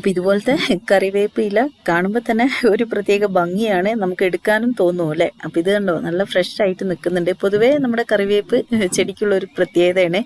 അപ്പോൾ ഇതുപോലത്തെ കറിവേപ്പില കാണുമ്പോൾ തന്നെ ഒരു പ്രത്യേക ഭംഗിയാണ് നമുക്ക് എടുക്കാനും തോന്നും അല്ലേ? അപ്പോൾ ഇത് കണ്ടോ നല്ല ഫ്രഷ് ആയിട്ട് നിൽക്കുന്നുണ്ട്. പൊതുവേ നമ്മുടെ കറിവേപ്പ് ചെടിക്കുള്ള ഒരു പ്രത്യേകതയാണ്.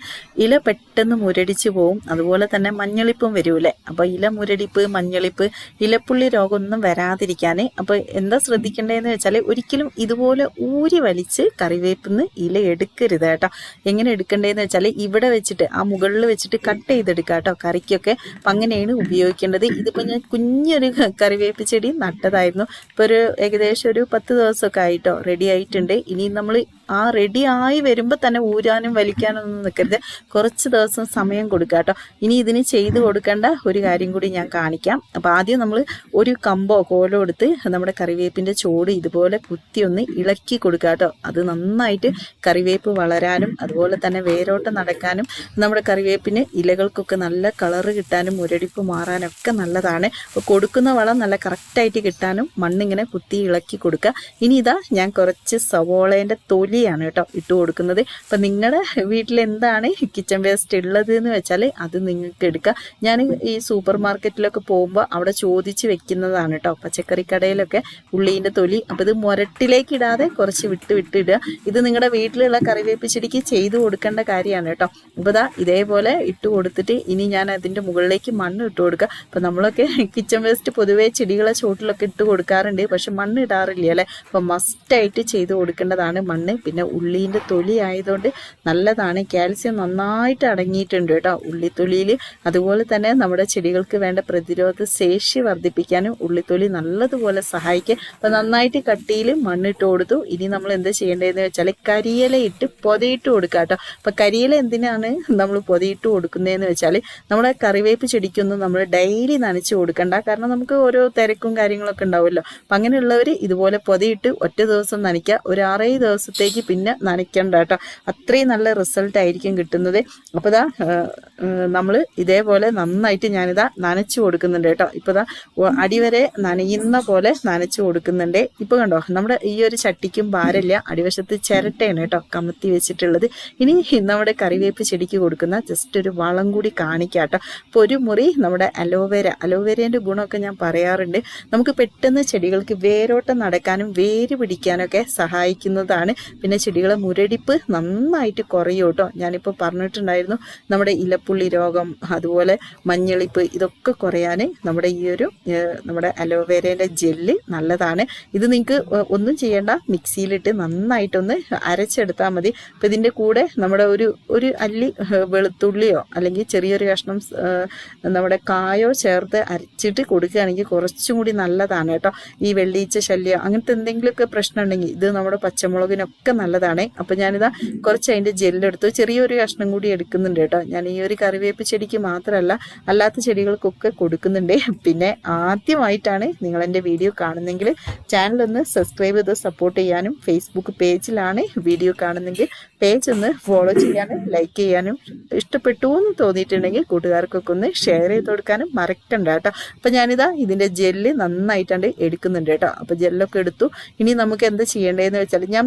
ഇല പെട്ടെന്ന് മുരടിച്ച് പോവും. അതുപോലെ തന്നെ മഞ്ഞളിപ്പും വരൂലേ അപ്പോൾ ഇല മുരടിപ്പ് മഞ്ഞളിപ്പ് ഇലപ്പുള്ളി രോഗമൊന്നും വരാതിരിക്കാൻ അപ്പോൾ എന്താ ശ്രദ്ധിക്കേണ്ടതെന്ന് വെച്ചാൽ ഒരിക്കലും ഇതുപോലെ ഊരി വലിച്ച് കറിവേപ്പിന്ന് ഇല എടുക്കരുത് കേട്ടോ. എങ്ങനെ എടുക്കേണ്ടതെന്ന് വെച്ചാൽ ഇവിടെ വെച്ചിട്ട് ആ മുകളിൽ വെച്ചിട്ട് കട്ട് ചെയ്തെടുക്കാം കേട്ടോ കറിക്കൊക്കെ. അപ്പം അങ്ങനെയാണ് ഉപയോഗിക്കേണ്ടത്. ഇതിപ്പോൾ ഞാൻ കുഞ്ഞൊരു കറിവേപ്പ് ചെടി നട്ടതായിരുന്നു. ഇപ്പോൾ ഒരു ഏകദേശം ഒരു പത്ത് ദിവസമൊക്കെ ആയിട്ടോ റെഡി ആയിട്ടുണ്ട്. ഇനി നമ്മൾ ആ റെഡി ആയി വരുമ്പോൾ തന്നെ ഊരാനും വലിക്കാനും ഒന്നും നിൽക്കരുത് കുറച്ച് ദിവസം സമയം കൊടുക്കുക കേട്ടോ ഇനി ഇതിന് ചെയ്ത് കൊടുക്കേണ്ട ഒരു കാര്യം കൂടി ഞാൻ കാണിക്കാം. അപ്പോൾ ആദ്യം നമ്മൾ ഒരു കമ്പോ കോലോ എടുത്ത് നമ്മുടെ കറിവേപ്പിന്റെ ചോട് ഇതുപോലെ കുത്തി ഒന്ന് ഇളക്കി കൊടുക്കുക കേട്ടോ അത് നന്നായിട്ട് കറിവേപ്പ് വളരാനും അതുപോലെ തന്നെ വേരോട്ടം നടക്കാനും നമ്മുടെ കറിവേപ്പിന് ഇലകൾക്കൊക്കെ നല്ല കളറ് കിട്ടാനും മുരടിപ്പ് മാറാനും ഒക്കെ നല്ലതാണ്. അപ്പോൾ കൊടുക്കുന്ന വളം നല്ല കറക്റ്റായിട്ട് കിട്ടാനും മണ്ണിങ്ങനെ കുത്തി ഇളക്കി കൊടുക്കുക ഇനി ഇതാ ഞാൻ കുറച്ച് സവോളേന്റെ തൊലിയാണ് കേട്ടോ ഇട്ട് കൊടുക്കുന്നത്. അപ്പം നിങ്ങളുടെ വീട്ടിൽ എന്താണ് കിച്ചൺ വേസ്റ്റ് ഉള്ളത് എന്ന് വെച്ചാൽ അത് നിങ്ങൾക്ക് എടുക്കുക ഞാൻ ഈ സൂപ്പർ മാർക്കറ്റിലൊക്കെ പോകുമ്പോൾ അവിടെ ചോദിച്ച് വെക്കുന്നതാണ് കേട്ടോ. പച്ചക്കറി കടയിലൊക്കെ ഉള്ളീന്റെ തൊലി. അപ്പോൾ ഇത് മുരട്ടിലേക്ക് ഇടാതെ കുറച്ച് വിട്ട് വിട്ടിടുക ഇത് നിങ്ങളുടെ വീട്ടിലുള്ള കറിവേപ്പ് ചെടിക്ക് ചെയ്തു കൊടുക്കേണ്ട കാര്യമാണ് കേട്ടോ. അപ്പോൾ ഇതാ ഇതേപോലെ ഇട്ട് കൊടുത്തിട്ട് ഇനി ഞാൻ അതിന്റെ മുകളിലേക്ക് മണ്ണ് ഇട്ട് കൊടുക്കുക അപ്പോൾ നമ്മളൊക്കെ കിച്ചൺ വേസ്റ്റ് പൊതുവേ ചെടികളെ ചോട്ടിലൊക്കെ ഇട്ട് കൊടുക്കാറുണ്ട്. പക്ഷെ മണ്ണ് ഇടാറില്ല അല്ലേ? അപ്പോൾ മസ്റ്റായിട്ട് ചെയ്ത് കൊടുക്കേണ്ടതാണ് മണ്ണ്. പിന്നെ ഉള്ളീന്റെ തൊലി ആയതുകൊണ്ട് നല്ലതാണ്. കാൽസ്യം നന്നായിട്ട് അടങ്ങിയിട്ടുണ്ട് കേട്ടോ ഉള്ളിത്തൊലിയിൽ. അതുപോലെ തന്നെ നമ്മുടെ ചെടികൾക്ക് വേണ്ട പ്രതിരോധ ശേഷി വർദ്ധിപ്പിക്കാനും ഉള്ളിത്തൊലി നല്ലതുപോലെ സഹായിക്കും. അപ്പോൾ നന്നായിട്ട് കട്ടിയിൽ മണ്ണിട്ട് കൊടുത്തു. ഇനി നമ്മൾ എന്ത് ചെയ്യേണ്ടതെന്ന് വെച്ചാൽ കരിയില ഇട്ട് പൊതയിട്ട് കൊടുക്കുക കേട്ടോ. അപ്പോൾ കരിയില എന്തിനാണ് നമ്മൾ പൊതയിട്ട് കൊടുക്കുന്നതെന്ന് വെച്ചാൽ നമ്മുടെ കറിവേപ്പ് ചെടിക്കൊന്നും നമ്മൾ ഡെയിലി നനച്ച് കൊടുക്കണ്ട. കാരണം നമുക്ക് ഓരോ തിരക്കും കാര്യങ്ങളൊക്കെ ഉണ്ടാവുമല്ലോ. അപ്പം അങ്ങനെയുള്ളവർ ഇതുപോലെ പൊതയിട്ട് ഒറ്റ ദിവസം നനയ്ക്കുക. ഒരു ആറേഴ് ദിവസത്തേക്ക് പിന്നെ നനയ്ക്കണ്ട കേട്ടോ. അത്രയും നല്ല റിസൾട്ട് ആയിരിക്കും കിട്ടുന്നത്. അപ്പോൾ ഇതാ നമ്മൾ ഇതേപോലെ നന്നായിട്ട് ഞാനിതാ നനച്ചു കൊടുക്കുന്നുണ്ട് കേട്ടോ. ഇപ്പോൾ ഇതാ അടിവരെ നനയുന്ന പോലെ നനച്ചു കൊടുക്കുന്നുണ്ട്. ഇപ്പോൾ കണ്ടോ നമ്മുടെ ഈ ഒരു ചട്ടിക്കും ഭാരമില്ല. അടിവശത്ത് ചിരട്ടയാണ് കേട്ടോ കമത്തി വെച്ചിട്ടുള്ളത്. ഇനി നമ്മുടെ കറിവേപ്പ് ചെടിക്ക് കൊടുക്കുന്ന ജസ്റ്റ് ഒരു വളം കൂടി കാണിക്കാം കേട്ടോ. അപ്പോൾ ഒരു മുറി നമ്മുടെ അലോവേര അലോവേരേന്റെ ഗുണമൊക്കെ ഞാൻ പറയാറുണ്ട്. നമുക്ക് പെട്ടെന്ന് ചെടികൾക്ക് വേരോട്ടം നടക്കാനും വേര് പിടിക്കാനൊക്കെ സഹായിക്കുന്നതാണ്. പിന്നെ ചെടികളെ മുരടിപ്പ് നന്നായിട്ട് കുറയും കേട്ടോ. ഞാനിപ്പോൾ പറഞ്ഞിട്ടുണ്ടായിരുന്നു നമ്മുടെ ഇലപ്പുള്ളി രോഗം അതുപോലെ മഞ്ഞളിപ്പ് ഇതൊക്കെ കുറയാൻ നമ്മുടെ ഈ ഒരു നമ്മുടെ അലോവേരേന്റെ ജെല്ല് നല്ലതാണ്. ഇത് നിങ്ങൾക്ക് ഒന്നും ചെയ്യേണ്ട മിക്സിയിലിട്ട് നന്നായിട്ടൊന്ന് അരച്ചെടുത്താൽ മതി. അപ്പോൾ ഇതിന്റെ കൂടെ നമ്മുടെ ഒരു ഒരു അല്ലി വെളുത്തുള്ളിയോ അല്ലെങ്കിൽ ചെറിയൊരു കഷ്ണം നമ്മുടെ കായോ ചേർത്ത് അരച്ചിട്ട് കൊടുക്കുകയാണെങ്കിൽ കുറച്ചും കൂടി നല്ലതാണ് കേട്ടോ. ഈ വെള്ളീച്ച ശല്യം അങ്ങനത്തെ എന്തെങ്കിലുമൊക്കെ പ്രശ്നം ഉണ്ടെങ്കിൽ ഇത് നമ്മുടെ പച്ചമുളകിനൊക്കെ നല്ലതാണ്. അപ്പോൾ ഞാനിതാ കുറച്ച് അതിന്റെ ജെല്ലെടുത്തു. ചെറിയൊരു കഷ്ണം കൂടി എടുക്കുന്നുണ്ട് കേട്ടോ. ഞാൻ ഈ ഒരു കറിവേപ്പ് ചെടിക്ക് മാത്രമല്ല അല്ലാത്ത ചെടികൾക്കൊക്കെ കൊടുക്കുന്നുണ്ട്. പിന്നെ ആദ്യമായിട്ടാണ് നിങ്ങൾ എന്റെ വീഡിയോ കാണുന്നെങ്കിൽ ചാനലൊന്ന് സബ്സ്ക്രൈബ് ചെയ്ത് സപ്പോർട്ട് ചെയ്യാനും ഫേസ്ബുക്ക് പേജിലാണ് വീഡിയോ കാണുന്നെങ്കിൽ പേജ് ഒന്ന് ഫോളോ ചെയ്യാനും ലൈക്ക് ചെയ്യാനും ഇഷ്ടപ്പെട്ടു എന്ന് തോന്നിയിട്ടുണ്ടെങ്കിൽ കൂട്ടുകാർക്കൊക്കെ ഒന്ന് ഷെയർ ചെയ്ത് കൊടുക്കാനും മറക്കണ്ട കേട്ടോ. അപ്പം ഞാനിതാ ഇതിന്റെ ജെല്ല് നന്നായിട്ടാണ് എടുക്കുന്നുണ്ട് കേട്ടോ. അപ്പോൾ ജെല്ലൊക്കെ എടുത്തു. ഇനി നമുക്ക് എന്താ ചെയ്യേണ്ടതെന്ന് വെച്ചാൽ ഞാൻ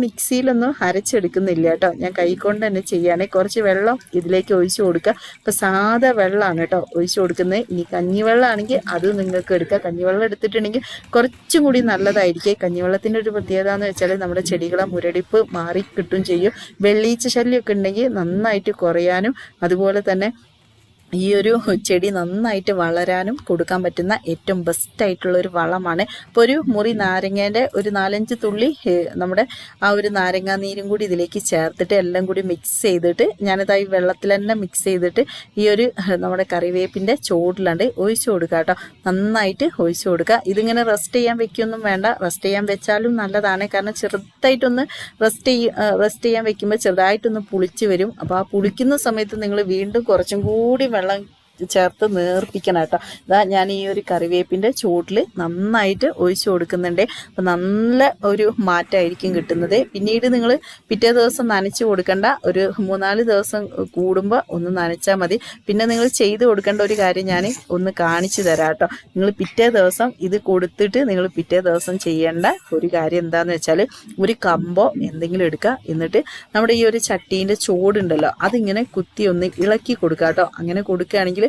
മിക്സിയിലൊന്നും അരച്ചെടുക്കുന്നില്ല കേട്ടോ. ഞാൻ കൈകൊണ്ട് തന്നെ ചെയ്യുകയാണെങ്കിൽ കുറച്ച് വെള്ളം ഇതിലേക്ക് ഒഴിച്ചു കൊടുക്കുക. അപ്പം സാധാ വെള്ളമാണ് കേട്ടോ ഒഴിച്ചു കൊടുക്കുന്നത്. ഇനി കഞ്ഞിവെള്ളമാണെങ്കിൽ അത് നിങ്ങൾക്ക് എടുക്കുക. കഞ്ഞിവെള്ളം എടുത്തിട്ടുണ്ടെങ്കിൽ കുറച്ചും കൂടി നല്ലതായിരിക്കും. കഞ്ഞിവെള്ളത്തിന്റെ ഒരു പ്രത്യേകത എന്ന് വെച്ചാൽ നമ്മുടെ ചെടികളെ മുരടിപ്പ് മാറി കിട്ടും ചെയ്യും. വെള്ളീച്ച ശല്യമൊക്കെ ഉണ്ടെങ്കിൽ നന്നായിട്ട് കുറയാനും അതുപോലെ തന്നെ ഈ ഒരു ചെടി നന്നായിട്ട് വളരാനും കൊടുക്കാൻ പറ്റുന്ന ഏറ്റവും ബെസ്റ്റ് ആയിട്ടുള്ള ഒരു വളമാണ്. അപ്പോൾ ഒരു മുറി നാരങ്ങേന്റെ ഒരു നാലഞ്ച് തുള്ളി നമ്മുടെ ആ ഒരു നാരങ്ങാ നീരും കൂടി ഇതിലേക്ക് ചേർത്തിട്ട് എല്ലാം കൂടി മിക്സ് ചെയ്തിട്ട് ഞാനിതായി വെള്ളത്തിൽ തന്നെ മിക്സ് ചെയ്തിട്ട് ഈ ഒരു നമ്മുടെ കറിവേപ്പിന്റെ ചോടിലാണ്ട് ഒഴിച്ചു കൊടുക്കുക കേട്ടോ. നന്നായിട്ട് ഒഴിച്ചു കൊടുക്കുക. ഇതിങ്ങനെ റെസ്റ്റ് ചെയ്യാൻ വെക്കൊന്നും വേണ്ട. റെസ്റ്റ് ചെയ്യാൻ വെച്ചാലും നല്ലതാണ്. കാരണം ചെറുതായിട്ടൊന്ന് റെസ്റ്റ് ചെയ്യ റെസ്റ്റ് ചെയ്യാൻ വെക്കുമ്പോൾ ചെറുതായിട്ടൊന്ന് പുളിച്ച് വരും. അപ്പോൾ ആ പുളിക്കുന്ന സമയത്ത് നിങ്ങൾ വീണ്ടും കുറച്ചും കൂടി വെള്ളം ചേർത്ത് നേർപ്പിക്കണം കേട്ടോ. ഇതാ ഞാൻ ഈ ഒരു കറിവേപ്പിന്റെ ചൂട്ടിൽ നന്നായിട്ട് ഒഴിച്ചു കൊടുക്കുന്നുണ്ട്. അപ്പം നല്ല ഒരു മാറ്റമായിരിക്കും കിട്ടുന്നത്. പിന്നീട് നിങ്ങൾ പിറ്റേ ദിവസം നനച്ച് കൊടുക്കേണ്ട. ഒരു മൂന്നാൽ ദിവസം കൂടുമ്പോൾ ഒന്ന് നനച്ചാൽ മതി. പിന്നെ നിങ്ങൾ ചെയ്ത് കൊടുക്കേണ്ട ഒരു കാര്യം ഞാൻ ഒന്ന് കാണിച്ചു തരാം കേട്ടോ. നിങ്ങൾ പിറ്റേ ദിവസം ഇത് കൊടുത്തിട്ട് നിങ്ങൾ പിറ്റേ ദിവസം ചെയ്യേണ്ട ഒരു കാര്യം എന്താണെന്ന് വെച്ചാൽ ഒരു കമ്പോ എന്തെങ്കിലും എടുക്കുക എന്നിട്ട് നമ്മുടെ ഈ ഒരു ചട്ടീന്റെ ചോടുണ്ടല്ലോ അതിങ്ങനെ കുത്തി ഒന്ന് ഇളക്കി കൊടുക്കുക കേട്ടോ. അങ്ങനെ കൊടുക്കുകയാണെങ്കിൽ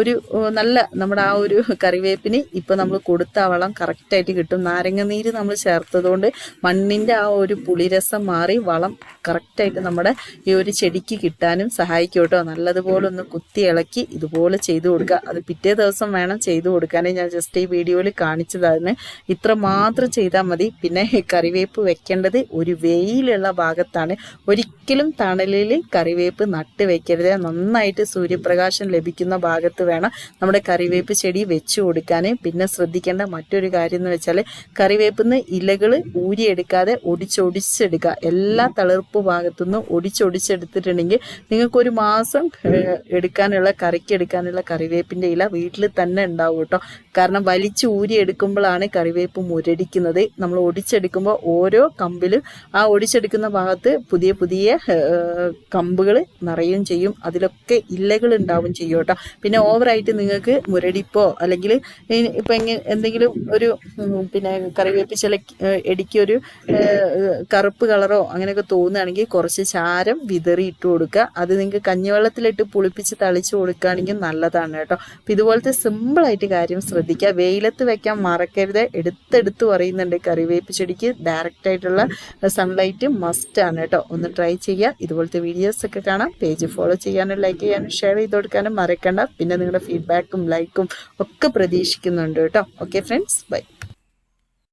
ഒരു നല്ല നമ്മുടെ ആ ഒരു കറിവേപ്പിന് ഇപ്പം നമ്മൾ കൊടുത്ത ആ വളം കറക്റ്റായിട്ട് കിട്ടും. നാരങ്ങ നീര് നമ്മൾ ചേർത്തതുകൊണ്ട് മണ്ണിന്റെ ആ ഒരു പുളിരസം മാറി വളം കറക്റ്റായിട്ട് നമ്മുടെ ഈ ഒരു ചെടിക്ക് കിട്ടാനും സഹായിക്കും കേട്ടോ നല്ലതുപോലെ ഒന്ന് കുത്തി ഇളക്കി ഇതുപോലെ ചെയ്തു കൊടുക്കുക. അത് പിറ്റേ ദിവസം വേണം ചെയ്തു കൊടുക്കാനേ. ഞാൻ ജസ്റ്റ് ഈ വീഡിയോയിൽ കാണിച്ചതാണ് ഇത്ര മാത്രം ചെയ്താൽ മതി. പിന്നെ കറിവേപ്പ് വെക്കേണ്ടത് ഒരു വെയിലുള്ള ഭാഗത്താണ്. ഒരിക്കലും തണലിൽ കറിവേപ്പ് നട്ട് വെക്കരുത്. നന്നായിട്ട് സൂര്യപ്രകാശം ലഭിക്കുന്ന ഭാഗത്ത് വേണം നമ്മുടെ കറിവേപ്പ് ചെടി വെച്ചു കൊടുക്കാൻ പിന്നെ ശ്രദ്ധിക്കേണ്ട മറ്റൊരു കാര്യം എന്ന് വെച്ചാൽ കറിവേപ്പിന്ന് ഇലകൾ ഊരിയെടുക്കാതെ ഒടിച്ചൊടിച്ചെടുക്കുക എല്ലാ തളിർപ്പ് ഭാഗത്തുനിന്നും ഒടിച്ചൊടിച്ചെടുത്തിട്ടുണ്ടെങ്കിൽ നിങ്ങൾക്ക് ഒരു മാസം എടുക്കാനുള്ള കറിക്ക് എടുക്കാനുള്ള കറിവേപ്പിന്റെ ഇല വീട്ടിൽ തന്നെ ഉണ്ടാവും കേട്ടോ. കാരണം വലിച്ചു ഊരി എടുക്കുമ്പോഴാണ് കറിവേപ്പ് മുരടിക്കുന്നത്. നമ്മൾ ഒടിച്ചെടുക്കുമ്പോൾ ഓരോ കമ്പിലും ആ ഒടിച്ചെടുക്കുന്ന ഭാഗത്ത് പുതിയ പുതിയ കമ്പുകൾ നിറയും ചെയ്യും. അതിലൊക്കെ ഇലകൾ ഉണ്ടാവും ചെയ്യും പിന്നെ ഓവറായിട്ട് നിങ്ങൾക്ക് മുരടിപ്പോ അല്ലെങ്കിൽ ഇപ്പം എന്തെങ്കിലും ഒരു പിന്നെ കറിവേപ്പിച്ചില ഇടിക്കൊരു കറുപ്പ് കളറോ അങ്ങനെയൊക്കെ തോന്നുകയാണെങ്കിൽ കുറച്ച് ചാരം വിതറി ഇട്ട് കൊടുക്കുക. അത് നിങ്ങൾക്ക് കഞ്ഞിവെള്ളത്തിലിട്ട് പുളിപ്പിച്ച് തളിച്ച് കൊടുക്കുകയാണെങ്കിൽ നല്ലതാണ് കേട്ടോ. അപ്പം ഇതുപോലത്തെ സിമ്പിളായിട്ട് കാര്യം ശ്രദ്ധിക്കുക. വെയിലത്ത് വെക്കാൻ മറക്കരുത്. എടുത്തെടുത്ത് പറയുന്നുണ്ട് കറിവേപ്പ് ചെടിക്ക്. ഡയറക്റ്റ് ആയിട്ടുള്ള സൺലൈറ്റ് മസ്റ്റ് ആണ് കേട്ടോ. ഒന്ന് ട്രൈ ചെയ്യുക. ഇതുപോലത്തെ വീഡിയോസ് ഒക്കെ കാണാം. പേജ് ഫോളോ ചെയ്യാനും ലൈക്ക് ചെയ്യാനും ഷെയർ ചെയ്ത് കൊടുക്കാനും മറക്കണ്ട. പിന്നെ നിങ്ങളുടെ ഫീഡ്ബാക്കും ലൈക്കും ഒക്കെ പ്രതീക്ഷിക്കുന്നുണ്ട് കേട്ടോ. Okay friends bye